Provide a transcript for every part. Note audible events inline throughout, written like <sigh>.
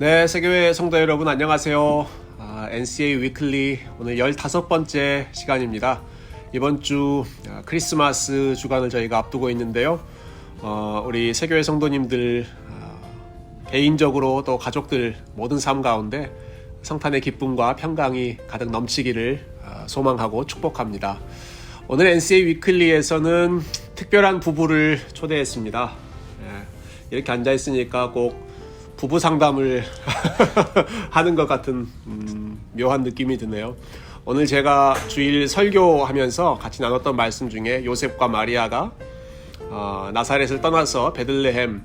네, 세계회 성도 여러분 안녕하세요. 아, NCA 위클리 오늘 15번째 시간입니다. 이번 주 아, 크리스마스 주간을 저희가 앞두고 있는데요. 어, 우리 세교회 성도님들 아, 개인적으로 또 가족들 모든 삶 가운데 성탄의 기쁨과 평강이 가득 넘치기를 아, 소망하고 축복합니다. 오늘 NCA 위클리에서는 특별한 부부를 초대했습니다. 예, 이렇게 앉아 있으니까 꼭 부부 상담을 <laughs> 하는 것 같은 음, 묘한 느낌이 드네요. 오늘 제가 주일 설교하면서 같이 나눴던 말씀 중에 요셉과 마리아가 어, 나사렛을 떠나서 베들레헴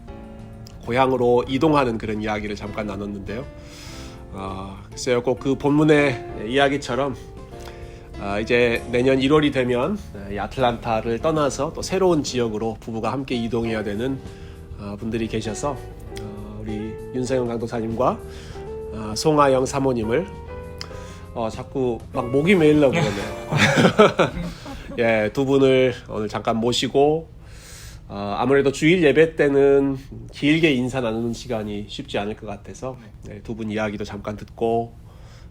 고향으로 이동하는 그런 이야기를 잠깐 나눴는데요. 어, 글쎄요, 꼭 그 본문의 이야기처럼 아, 이제 내년 1월이 되면 이 아틀란타를 떠나서 또 새로운 지역으로 부부가 함께 이동해야 되는 어, 분들이 계셔서 어, 윤세영 강도사님과 어, 송하영 사모님을 어, 자꾸 막 목이 메이려고 그러네요. <laughs> 예, 두 분을 오늘 잠깐 모시고 어, 아무래도 주일 예배 때는 길게 인사 나누는 시간이 쉽지 않을 것 같아서 네, 두분 이야기도 잠깐 듣고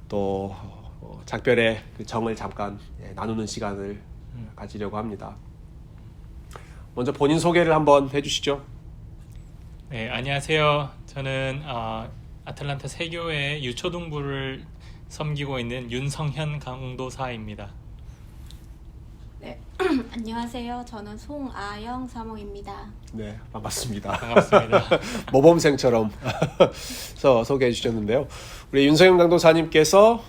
또 어, 작별의 그 정을 잠깐 예, 나누는 시간을 가지려고 합니다. 먼저 본인 소개를 한번 해주시죠. 네, 안녕하세요. 저는 어, 아틀란타 세교회 유초등부를 섬기고 있는 윤성현 강도사입니다. 네, <clears throat> 안녕하세요. 저는 송아영 사모입니다. 네, 반갑습니다. 반갑습니다. <laughs> 모범생처럼 <laughs> 서 소개해 주셨는데요. 우리 윤성영 강도사님께서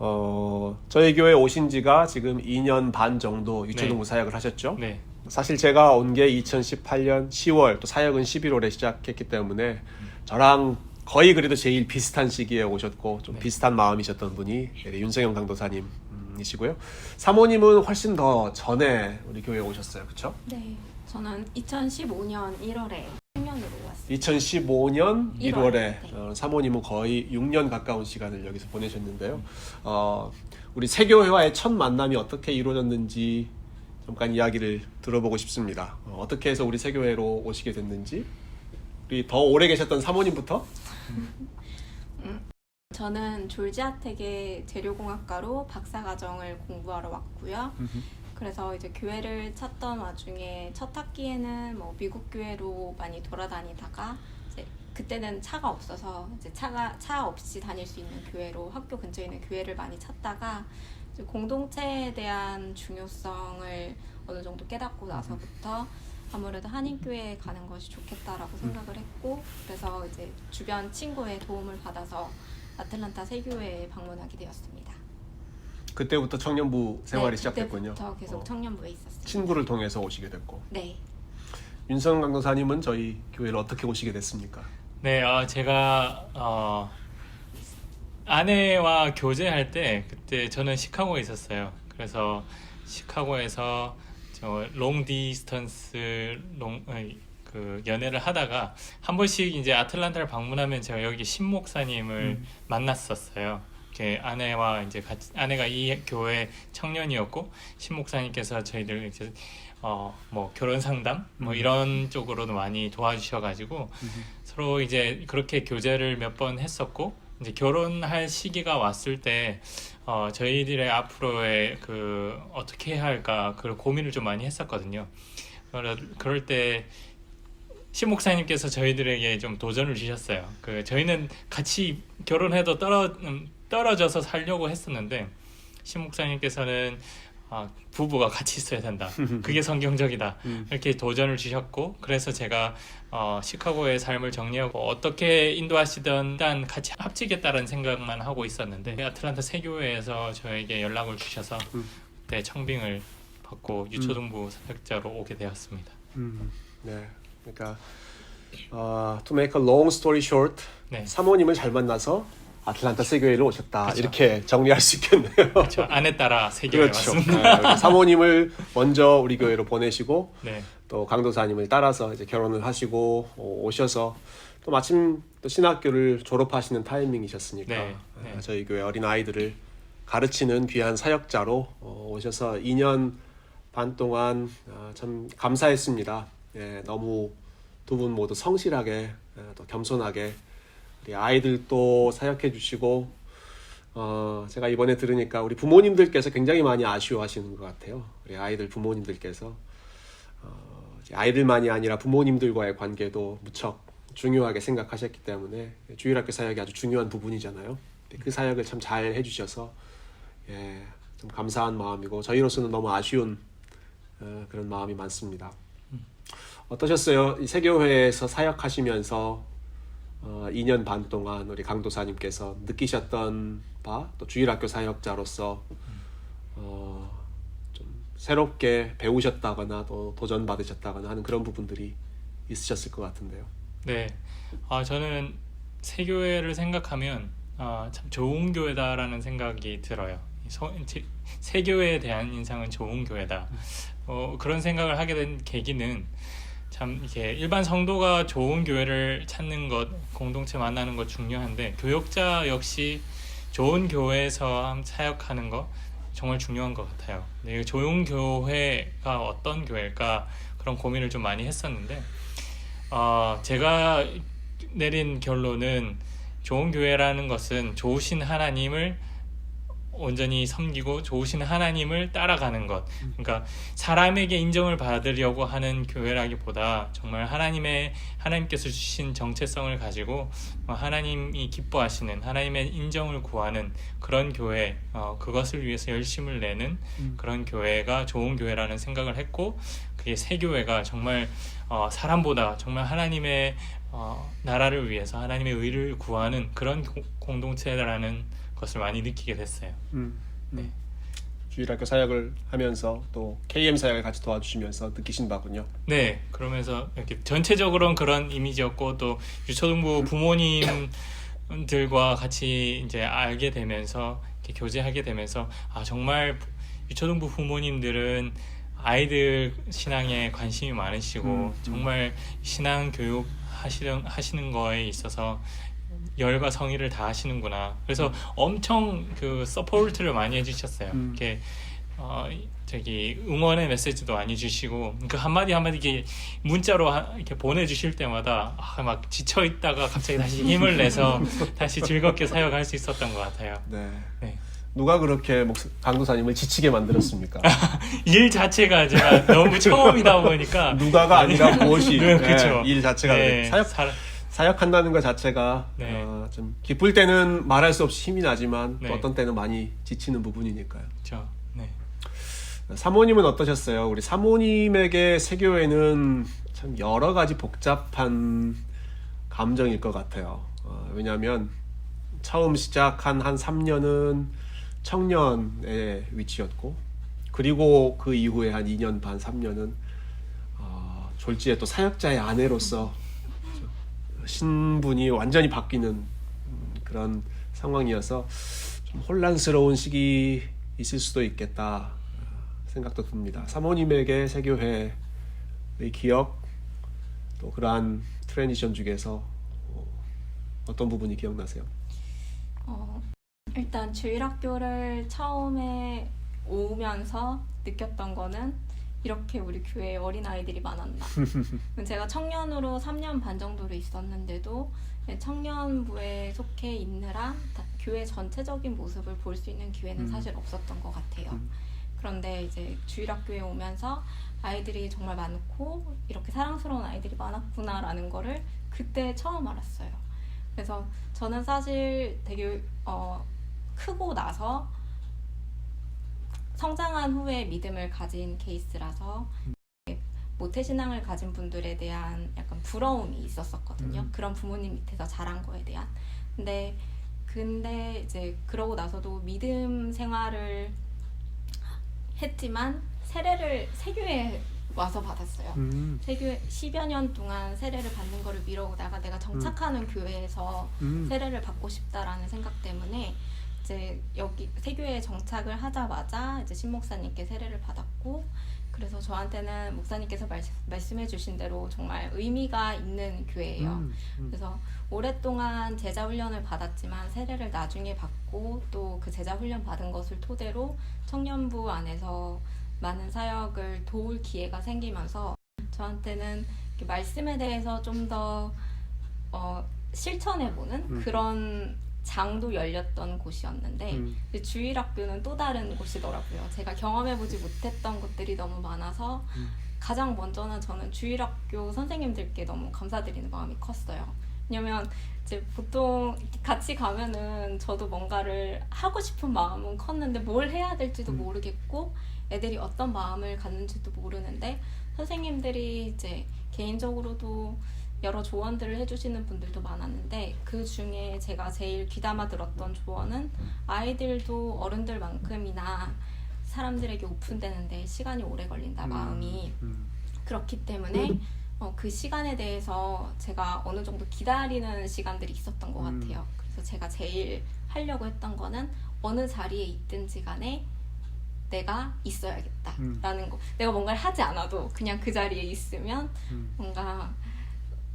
어, 저희 교회 오신 지가 지금 2년 반 정도 유초등부 네. 사역을 하셨죠. 네, 사실 제가 온 게 2018년 10월 또 사역은 11월에 시작했기 때문에 저랑 거의 그래도 제일 비슷한 시기에 오셨고 좀 네. 비슷한 마음이셨던 분이 네, 윤성영 강도사님 이시고요. 사모님은 훨씬 더 전에 우리 교회에 오셨어요, 그렇죠? 네, 저는 2015년 1월에 청년으로 왔어요. 2015년 1월에 1월, 네. 어, 사모님은 거의 6년 가까운 시간을 여기서 보내셨는데요. 어, 우리 세교회와의 첫 만남이 어떻게 이루어졌는지 잠깐 이야기를 들어보고 싶습니다. 어, 떻게 해서 우리 세교회로 오시게 됐는지 우리 더 오래 계셨던 사모님부터 저는 졸지아텍의 재료공학과로 박사과정을 공부하러 왔고요. 그래서 이제 교회를 찾던 와중에 첫 학기에는 뭐 미국 교회로 많이 돌아다니다가 이제 그때는 차가 없어서 이제 차가 차 없이 다닐 수 있는 교회로 학교 근처에 있는 교회를 많이 찾다가 공동체에 대한 중요성을 어느 정도 깨닫고 나서부터 아무래도 한인교회에 가는 것이 좋겠다라고 생각을 했고 그래서 이제 주변 친구의 도움을 받아서 아틀란타 세교회에 방문하게 되었습니다. 그때부터 청년부 생활이 네, 시작됐군요. 그때부터 계속 어, 청년부에 있었어요. 친구를 통해서 오시게 됐고 네. 윤성 강도사님은 저희 교회를 어떻게 오시게 됐습니까? 네, 어, 제가 어, 아내와 교제할 때 그때 저는 시카고에 있었어요. 그래서 시카고에서 저롱 디스턴스 롱 그 연애를 하다가 한 번씩 이제 아틀란타를 방문하면 제가 여기 신 목사님을 만났었어요. 이렇게 아내와 이제 같이 아내가 이 교회 청년이었고 신 목사님께서 저희들 이제 어뭐 결혼 상담 뭐 음. 이런 쪽으로도 많이 도와주셔가지고 서로 이제 그렇게 교제를 몇 번 했었고 이제 결혼할 시기가 왔을 때 어, 저희들의 앞으로의 그 어떻게 해야 할까 그 고민을 좀 많이 했었거든요. 그럴 때 신목사님께서 저희들에게 좀 도전을 주셨어요. 그 저희는 같이 결혼해도 떨어 음, 떨어져서 살려고 했었는데 신목사님께서는 아, 부부가 같이 있어야 된다. 그게 <laughs> 성경적이다. 음. 이렇게 도전을 주셨고 그래서 제가 어, 시카고의 삶을 정리하고 어떻게 인도하시든 일단 같이 합치겠다는 생각만 하고 있었는데 아틀란타 세교회에서 저에게 연락을 주셔서 음. 그때 청빙을 받고 유초등부 사역자로 오게 되었습니다. 음, 네. 그러니까 어, to make a long story short, 네. 사모님을 잘 만나서 아틀란타 세교회를 오셨다 그쵸. 이렇게 정리할 수 있겠네요. <laughs> 저 아내 따라 세교회 그렇죠. 네, 사모님을 먼저 우리 교회로 보내시고 네, 또 강도사님을 따라서 이제 결혼을 하시고 어, 오셔서 또 마침 또 신학교를 졸업하시는 타이밍이셨으니까 네, 네. 어, 저희 교회 어린 아이들을 가르치는 귀한 사역자로 어, 오셔서 2년 반 동안 어, 참 감사했습니다. 예, 너무 두 분 모두 성실하게 예, 또 겸손하게 우리 아이들도 사역해 주시고 어, 제가 이번에 들으니까 우리 부모님들께서 굉장히 많이 아쉬워하시는 것 같아요. 우리 아이들 부모님들께서 어, 아이들만이 아니라 부모님들과의 관계도 무척 중요하게 생각하셨기 때문에 주일학교 사역이 아주 중요한 부분이잖아요. 그 사역을 참 잘 해주셔서 예, 좀 감사한 마음이고 저희로서는 너무 아쉬운 어, 그런 마음이 많습니다. 어떠셨어요? 이 세교회에서 사역하시면서 어, 2년 반 동안 우리 강도사님께서 느끼셨던 바, 또 주일학교 사역자로서 어, 좀 새롭게 배우셨다거나 또 도전 받으셨다거나 하는 그런 부분들이 있으셨을 것 같은데요. 네, 아, 저는 세교회를 생각하면 아, 참 좋은 교회다라는 생각이 들어요. 이 서- 제- 세교회에 대한 인상은 좋은 교회다. 어, 그런 생각을 하게 된 계기는 참 이렇게 일반 성도가 좋은 교회를 찾는 것, 공동체 만나는 것 중요한데 교역자 역시 좋은 교회에서 함- 사역하는 거 정말 중요한 것 같아요. 근데 이 좋은 교회가 어떤 교회일까 그런 고민을 좀 많이 했었는데 어, 제가 내린 결론은 좋은 교회라는 것은 좋으신 하나님을 온전히 섬기고 좋으신 하나님을 따라가는 것. 그러니까 사람에게 인정을 받으려고 하는 교회라기보다 정말 하나님의 하나님께서 주신 정체성을 가지고 어, 하나님이 기뻐하시는 하나님의 인정을 구하는 그런 교회, 어, 그것을 위해서 열심을 내는 그런 교회가 좋은 교회라는 생각을 했고 그게 새 교회가 정말 어, 사람보다 정말 하나님의 어, 나라를 위해서 하나님의 의를 구하는 그런 고- 공동체라는 것을 많이 느끼게 됐어요. 네. 주일학교 사역을 하면서 또 KM 사역을 같이 도와주시면서 느끼신 바군요. 네, 그러면서 이렇게 전체적으로는 그런 이미지였고 또 유초등부 부모님들과 같이 이제 알게 되면서 이렇게 교제하게 되면서 아 정말 유초등부 부모님들은 아이들 신앙에 관심이 많으시고 음, 음. 정말 신앙 교육 하시는 하시는 거에 있어서 열과 성의를 다 하시는구나. 그래서 엄청 그 서포트를 많이 해주셨어요. 음. 이렇게 어 저기 응원의 메시지도 많이 주시고 그 한마디 한마디 이렇게 문자로 하- 이렇게 보내주실 때마다 아, 막 지쳐 있다가 갑자기 다시 <laughs> 힘을 내서 다시 즐겁게 사역할 수 있었던 것 같아요. 네. 네. 누가 그렇게 목 강도사님을 지치게 만들었습니까? <laughs> 일 자체가 제가 너무 처음이다 보니까 <laughs> 누가가 아니라 무엇이 네, 그쵸. 일 자체가 네, 사역 사- 사역한다는 것 자체가 네. 어, 좀 기쁠 때는 말할 수 없이 힘이 나지만 또 네. 어떤 때는 많이 지치는 부분이니까요. 그렇죠. 네. 사모님은 어떠셨어요? 우리 사모님에게 세교회는 참 여러 가지 복잡한 감정일 것 같아요. 어, 왜냐하면 처음 시작한 한 3년은 청년의 위치였고, 그리고 그 이후에 한 2년 반, 3년은 어, 졸지에 또 사역자의 아내로서 신분이 완전히 바뀌는 음, 그런 상황이어서 좀 혼란스러운 시기 있을 수도 있겠다 어, 생각도 듭니다. 사모님에게 세교회의 기억 또 그러한 트랜지션 중에서 어, 어떤 부분이 기억나세요? 어, 일단 주일학교를 처음에 오면서 느꼈던 거는 이렇게 우리 교회에 어린 아이들이 많았나. <laughs> 제가 청년으로 3년 반 정도로 있었는데도 청년부에 속해 있느라 다- 교회 전체적인 모습을 볼 수 있는 기회는 음. 사실 없었던 것 같아요. 음. 그런데 이제 주일학교에 오면서 아이들이 정말 많고 이렇게 사랑스러운 아이들이 많았구나라는 거를 그때 처음 알았어요. 그래서 저는 사실 되게 어, 크고 나서 성장한 후에 믿음을 가진 케이스라서 모태신앙을 가진 분들에 대한 약간 부러움이 있었었거든요. 음. 그런 부모님 밑에서 자란 거에 대한. 근데 근데 이제 그러고 나서도 믿음 생활을 했지만 세례를 세교에 와서 받았어요. 음, 세교에 10여 년 동안 세례를 받는 거를 미뤄오다가 내가 정착하는 교회에서 음, 세례를 받고 싶다라는 생각 때문에 이제 여기 세교회에 정착을 하자마자 이제 신 목사님께 세례를 받았고 그래서 저한테는 목사님께서 말, 말씀 해 주신 대로 정말 의미가 있는 교회예요. 음, 음. 그래서 오랫동안 제자 훈련을 받았지만 세례를 나중에 받고 또 그 제자 훈련 받은 것을 토대로 청년부 안에서 많은 사역을 도울 기회가 생기면서 저한테는 말씀에 대해서 좀더 어, 실천해보는 음. 그런 장도 열렸던 곳이었는데 음. 주일학교는 또 다른 곳이더라고요. 제가 경험해보지 못했던 것들이 너무 많아서 음. 가장 먼저는 저는 주일학교 선생님들께 너무 감사드리는 마음이 컸어요. 왜냐면 이제 보통 같이 가면은 저도 뭔가를 하고 싶은 마음은 컸는데 뭘 해야 될지도 음. 모르겠고 애들이 어떤 마음을 갖는지도 모르는데 선생님들이 이제 개인적으로도 여러 조언들을 해주시는 분들도 많았는데 그 중에 제가 제일 귀담아 들었던 조언은 아이들도 어른들만큼이나 사람들에게 오픈되는데 시간이 오래 걸린다 마음이 음. 그렇기 때문에 어, 그 시간에 대해서 제가 어느 정도 기다리는 시간들이 있었던 것 음. 같아요. 그래서 제가 제일 하려고 했던 거는 어느 자리에 있든지 간에 내가 있어야겠다라는 거. 내가 뭔가를 하지 않아도 그냥 그 자리에 있으면 음. 뭔가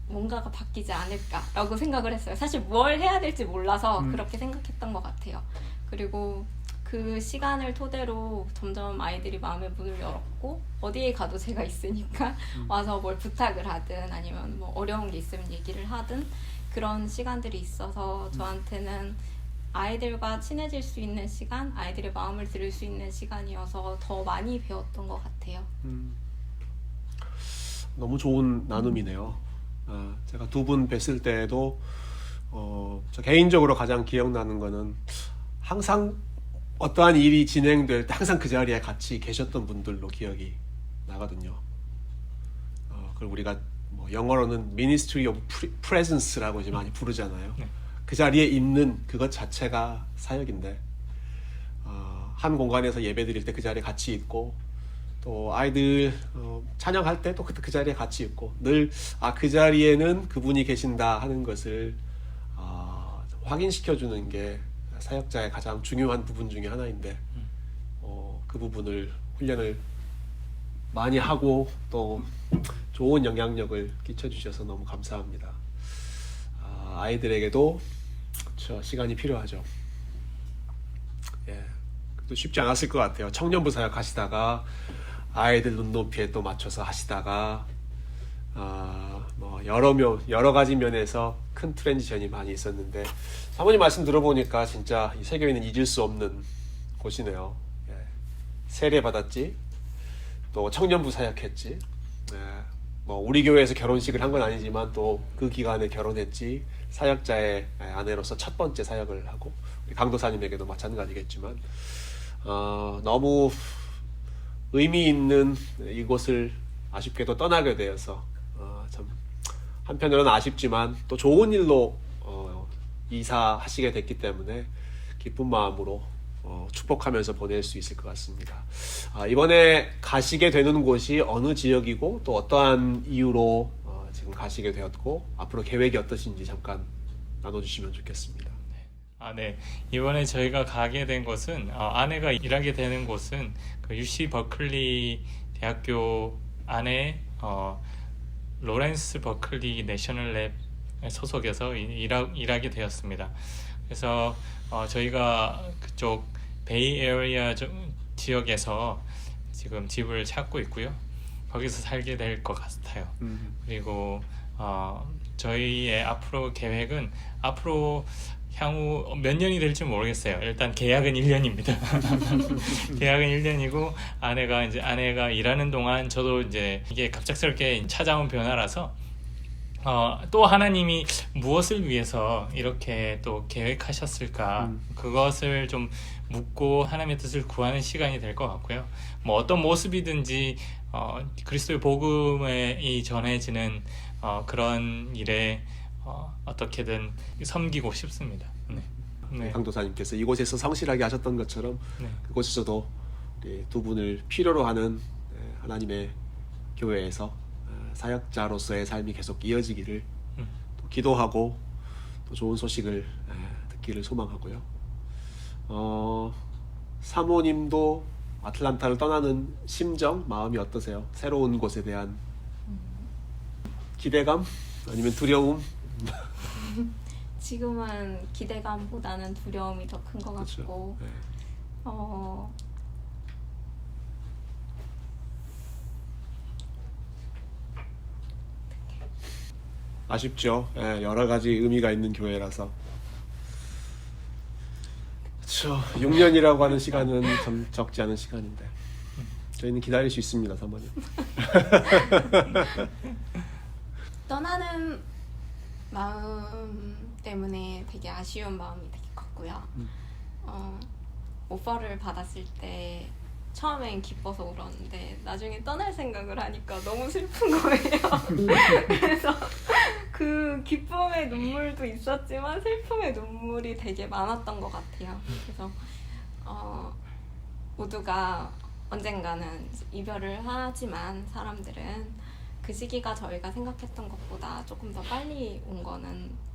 뭔가가 바뀌지 않을까라고 생각을 했어요. 사실 뭘 해야 될지 몰라서 음. 그렇게 생각했던 것 같아요. 그리고 그 시간을 토대로 점점 아이들이 마음의 문을 열었고 어디에 가도 제가 있으니까 음. <laughs> 와서 뭘 부탁을 하든 아니면 뭐 어려운 게 있으면 얘기를 하든 그런 시간들이 있어서 저한테는 아이들과 친해질 수 있는 시간, 아이들의 마음을 들을 수 있는 시간이어서 더 많이 배웠던 것 같아요. 음. 너무 좋은 나눔이네요. 아, 제가 두 분 뵀을 때도 어, 저 개인적으로 가장 기억나는 거는 항상 어떠한 일이 진행될 때 항상 그 자리에 같이 계셨던 분들로 기억이 나거든요. 어, 그걸 우리가 뭐 영어로는 Ministry of Pre- Presence라고 이제 많이 부르잖아요. 네. 그 자리에 있는 그것 자체가 사역인데 어, 한 공간에서 예배 드릴 때 그 자리에 같이 있고 또 아이들 어, 찬양할 때 또 그 그 자리에 같이 있고 늘 아 그 자리에는 그분이 계신다 하는 것을 아, 확인시켜 주는 게 사역자의 가장 중요한 부분 중에 하나인데 어, 그 부분을 훈련을 많이 하고 또 좋은 영향력을 끼쳐 주셔서 너무 감사합니다. 아, 아이들에게도 저 시간이 필요하죠. 예, 또 쉽지 않았을 것 같아요. 청년부 사역 하시다가 아이들 눈높이에 또 맞춰서 하시다가 아, 뭐 여러 면 여러 가지 면에서 큰 트랜지션이 많이 있었는데 사모님 말씀 들어보니까 진짜 이 세계에는 잊을 수 없는 곳이네요. 예. 세례 받았지, 또 청년부 사역했지. 예. 뭐 우리 교회에서 결혼식을 한 건 아니지만 또 그 기간에 결혼했지. 사역자의 아내로서 첫 번째 사역을 하고 강도사님에게도 마찬가지겠지만 어, 너무 의미 있는 이곳을 아쉽게도 떠나게 되어서 어, 참 한편으로는 아쉽지만 또 좋은 일로 어, 이사하시게 됐기 때문에 기쁜 마음으로 어, 축복하면서 보낼 수 있을 것 같습니다. 아, 이번에 가시게 되는 곳이 어느 지역이고 또 어떠한 이유로 어, 지금 가시게 되었고 앞으로 계획이 어떠신지 잠깐 나눠주시면 좋겠습니다. 아, 네. 이번에 저희가 가게 된 곳은 어, 아내가 일하게 되는 곳은 그 UC 버클리 대학교 안에 어, 로렌스 버클리 내셔널 랩 소속에서 일- 일하, 일하게 되었습니다. 그래서 어, 저희가 그쪽 베이 에어리아 저- 지역에서 지금 집을 찾고 있고요. 거기서 살게 될 것 같아요. 그리고 어, 저희의 앞으로 계획은 앞으로 향후 몇 년이 될지 모르겠어요. 일단 계약은 1년입니다. <laughs> 계약은 1년이고 아내가 이제 아내가 일하는 동안 저도 이제 이게 갑작스럽게 찾아온 변화라서 어, 또 하나님이 무엇을 위해서 이렇게 또 계획하셨을까 음. 그것을 좀 묻고 하나님의 뜻을 구하는 시간이 될 것 같고요. 뭐 어떤 모습이든지 어, 그리스도의 복음에 이 전해지는 어, 그런 일에 어, 어떻게든 섬기고 싶습니다. 네. 네. 강도사님께서 이곳에서 성실하게 하셨던 것처럼 네. 그곳에서도 우리 두 분을 필요로 하는 에, 하나님의 교회에서 어, 사역자로서의 삶이 계속 이어지기를 음. 또 기도하고 또 좋은 소식을 에, 듣기를 소망하고요. 어, 사모님도 아틀란타를 떠나는 심정, 마음이 어떠세요? 새로운 곳에 대한 기대감 아니면 두려움? 지금은 기대감보다는 두려움이 더 큰 것 그렇죠. 같고 네. 어, 아쉽죠. 예, 여러 가지 의미가 있는 교회라서. 그렇죠. 6년이라고 하는 시간은 참 적지 않은 시간인데 저희는 기다릴 수 있습니다, 사모님. <laughs> 떠나는 마음 때문에 되게 아쉬운 마음이 되게 컸고요. 어, 오퍼를 받았을 때 처음엔 기뻐서 울었는데 나중에 떠날 생각을 하니까 너무 슬픈 거예요. <laughs> 그래서 그 기쁨의 눈물도 있었지만 슬픔의 눈물이 되게 많았던 것 같아요. 그래서 어, 모두가 언젠가는 이별을 하지만 사람들은 그 시기가 저희가 생각했던 것보다 조금 더 빨리 온 거는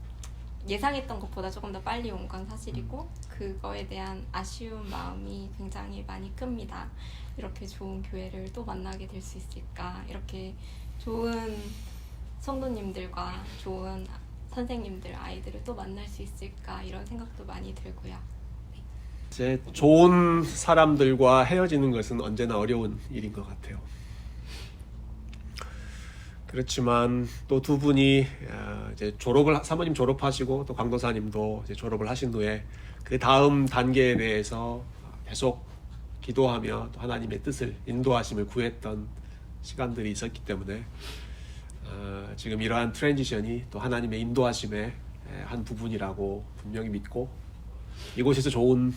예상했던 것보다 조금 더 빨리 온 건 사실이고 그거에 대한 아쉬운 마음이 굉장히 많이 큽니다. 이렇게 좋은 교회를 또 만나게 될 수 있을까? 이렇게 좋은 성도님들과 좋은 선생님들, 아이들을 또 만날 수 있을까? 이런 생각도 많이 들고요. 이제 좋은 사람들과 헤어지는 것은 언제나 어려운 일인 것 같아요. 그렇지만 또 두 분이 어, 이제 졸업을 사모님 졸업하시고 또 강도사님도 이제 졸업을 하신 후에 그 다음 단계에 대해서 계속 기도하며 또 하나님의 뜻을 인도하심을 구했던 시간들이 있었기 때문에 어, 지금 이러한 트랜지션이 또 하나님의 인도하심의 에, 한 부분이라고 분명히 믿고 이곳에서 좋은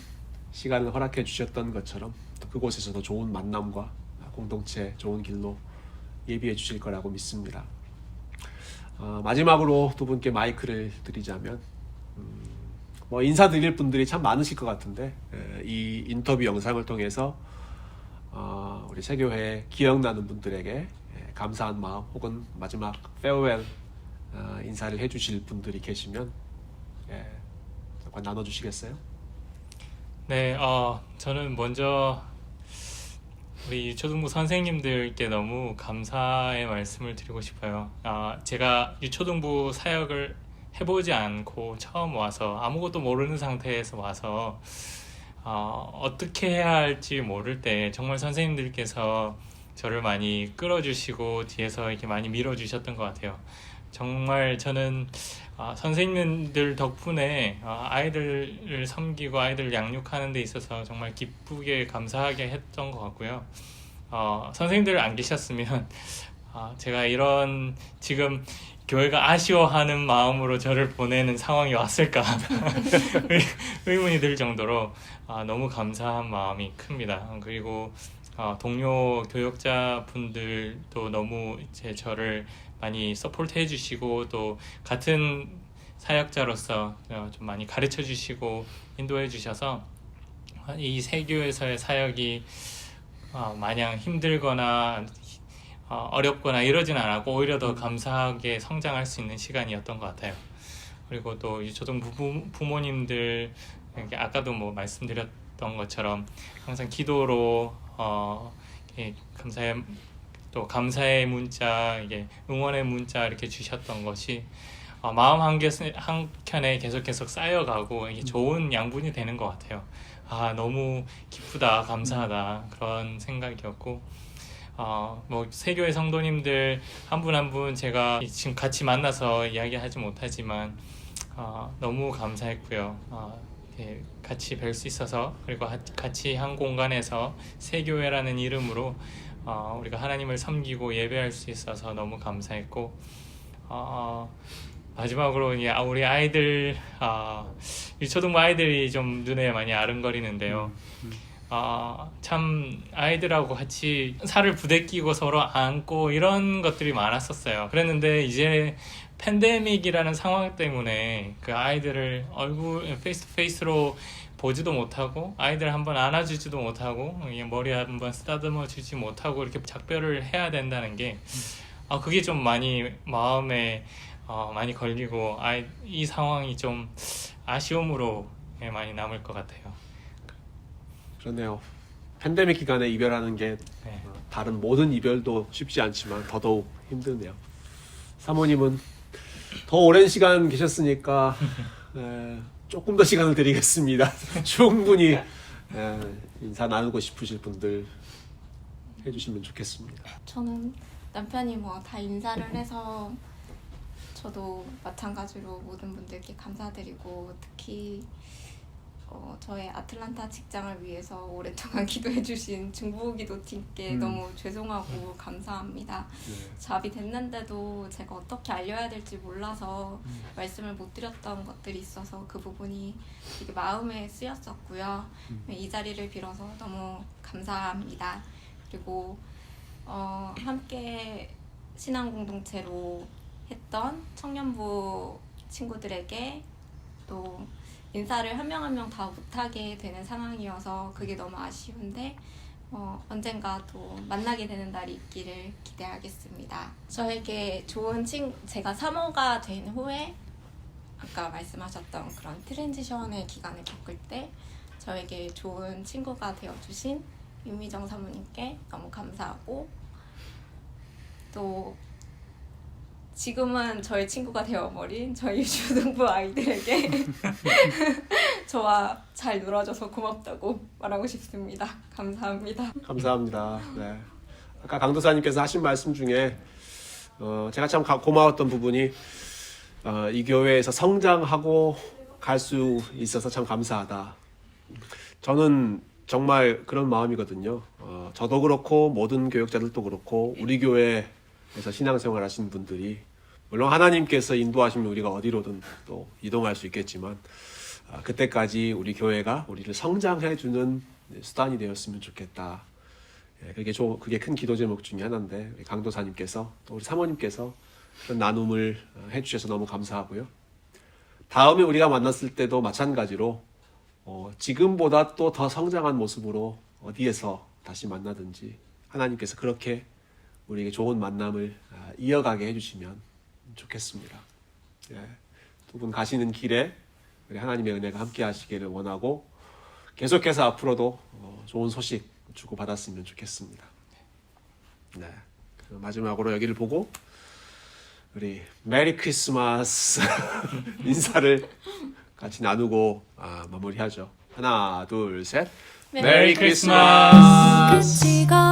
시간을 허락해 주셨던 것처럼 또 그곳에서도 좋은 만남과 공동체 좋은 길로 예비해 주실 거라고 믿습니다. 어, 마지막으로 두 분께 마이크를 드리자면 음, 뭐 인사드릴 분들이 참 많으실 것 같은데 에, 이 인터뷰 영상을 통해서 어, 우리 세교회 기억나는 분들에게 에, 감사한 마음 혹은 마지막 페어웰 어, 인사를 해주실 분들이 계시면 예, 나눠주시겠어요? 네, 어, 저는 먼저 우리 초등부 선생님들께 너무 감사의 말씀을 드리고 싶어요. 아, 제가 유초등부 사역을 해보지 않고 처음 와서 아무것도 모르는 상태에서 와서 어, 어떻게 해야 할지 모를 때 정말 선생님들께서 저를 많이 끌어주시고 뒤에서 이렇게 많이 밀어주셨던 것 같아요. 정말 저는 아, 선생님들 덕분에 아, 아이들을 섬기고 아이들을 양육하는 데 있어서 정말 기쁘게 감사하게 했던 것 같고요. 어, 선생님들 안 계셨으면 아, 제가 이런 지금 교회가 아쉬워하는 마음으로 저를 보내는 상황이 왔을까 <laughs> 의- 의문이 들 정도로 아, 너무 감사한 마음이 큽니다. 그리고 어, 동료 교역자 분들도 너무 이제 저를 많이 서포트 해주시고 또 같은 사역자로서 어, 좀 많이 가르쳐 주시고 인도해 주셔서 이 세교에서의 사역이 어, 마냥 힘들거나 어, 어렵거나 이러진 않았고 오히려 더 감사하게 성장할 수 있는 시간이었던 것 같아요. 그리고 또이 초등 부모, 부모님들 아까도 뭐 말씀드렸던 것처럼 항상 기도로 어, 이렇게 감사의 또 감사의 문자, 이게 응원의 문자 이렇게 주셨던 것이 어, 마음 한, 켠에 계속 계속 쌓여가고 이게 좋은 양분이 되는 것 같아요. 아 너무 기쁘다, 감사하다 그런 생각이었고 어, 뭐 세교의 성도님들 한 분 한 분 제가 지금 같이 만나서 이야기하지 못하지만 어, 너무 감사했고요. 어, 예, 같이 뵐 수 있어서 그리고 하- 같이 한 공간에서 세교회라는 이름으로 어, 우리가 하나님을 섬기고 예배할 수 있어서 너무 감사했고 어, 마지막으로 이제 아, 우리 아이들 어, 유초등부 아이들이 좀 눈에 많이 아른거리는데요. 어, 참 아이들하고 같이 살을 부대끼고 서로 안고 이런 것들이 많았었어요. 그랬는데 이제 팬데믹이라는 상황 때문에 그 아이들을 얼굴 페이스 투 페이스로 보지도 못하고 아이들 한번 안아주지도 못하고 머리 한번 쓰다듬어 주지 못하고 이렇게 작별을 해야 된다는 게 아, 그게 좀 많이 마음에 어, 많이 걸리고 아, 이 상황이 좀 아쉬움으로 예, 많이 남을 것 같아요. 그렇네요. 팬데믹 기간에 이별하는 게 네. 어, 다른 모든 이별도 쉽지 않지만 더더욱 힘드네요. 사모님은 더 오랜 시간 계셨으니까 에, <laughs> 조금 더 시간을 드리겠습니다. <laughs> 충분히 에, 인사 나누고 싶으실 분들 해주시면 좋겠습니다. 저는 남편이 뭐 다 인사를 해서 저도 마찬가지로 모든 분들께 감사드리고 특히 어, 저의 아틀란타 직장을 위해서 오랫동안 <laughs> 기도해 주신 중보기도팀께 음. 너무 죄송하고 감사합니다. 네. 잡이 됐는데도 제가 어떻게 알려야 될지 몰라서 말씀을 못 드렸던 것들이 있어서 그 부분이 되게 마음에 쓰였었고요. 이 자리를 빌어서 너무 감사합니다. 그리고 어, 함께 신앙 공동체로 했던 청년부 친구들에게 또 인사를 한 명 한 명 다 못하게 되는 상황이어서 그게 너무 아쉬운데 어, 언젠가 또 만나게 되는 날이 있기를 기대하겠습니다. 저에게 좋은 친 제가 3호가 된 후에 아까 말씀하셨던 그런 트랜지션의 기간을 겪을 때 저에게 좋은 친구가 되어주신 윤미정 사모님께 너무 감사하고 또 지금은 저의 친구가 되어버린 저희 <laughs> 유초등부 아이들에게 <laughs> 저와 잘 놀아줘서 고맙다고 말하고 싶습니다. 감사합니다. 감사합니다. 네. 아까 강도사님께서 하신 말씀 중에 어, 제가 참 가- 고마웠던 부분이 어, 이 교회에서 성장하고 갈 수 있어서 참 감사하다. 저는 정말 그런 마음이거든요. 어, 저도 그렇고 모든 교역자들도 그렇고 우리 교회 에서 신앙생활 하시는 분들이 물론 하나님께서 인도하시면 우리가 어디로든 또 이동할 수 있겠지만 아, 그때까지 우리 교회가 우리를 성장해 주는 수단이 되었으면 좋겠다. 예, 그게 조, 그게 큰 기도 제목 중에 하나인데 우리 강도사님께서 또 우리 사모님께서 그런 나눔을 어, 해주셔서 너무 감사하고요. 다음에 우리가 만났을 때도 마찬가지로 어, 지금보다 또 더 성장한 모습으로 어디에서 다시 만나든지 하나님께서 그렇게 우리에게 좋은 만남을 아, 이어가게 해주시면 좋겠습니다. 예, 두분 가시는 길에 우리 하나님의 은혜가 함께 하시기를 원하고 계속해서 앞으로도 어, 좋은 소식 주고 받았으면 좋겠습니다. 네. 그 마지막으로 여기를 보고 우리 메리 크리스마스 <laughs> 인사를 같이 나누고 아, 마무리하죠. 하나, 둘, 셋. 메리 크리스마스! 같이 걸어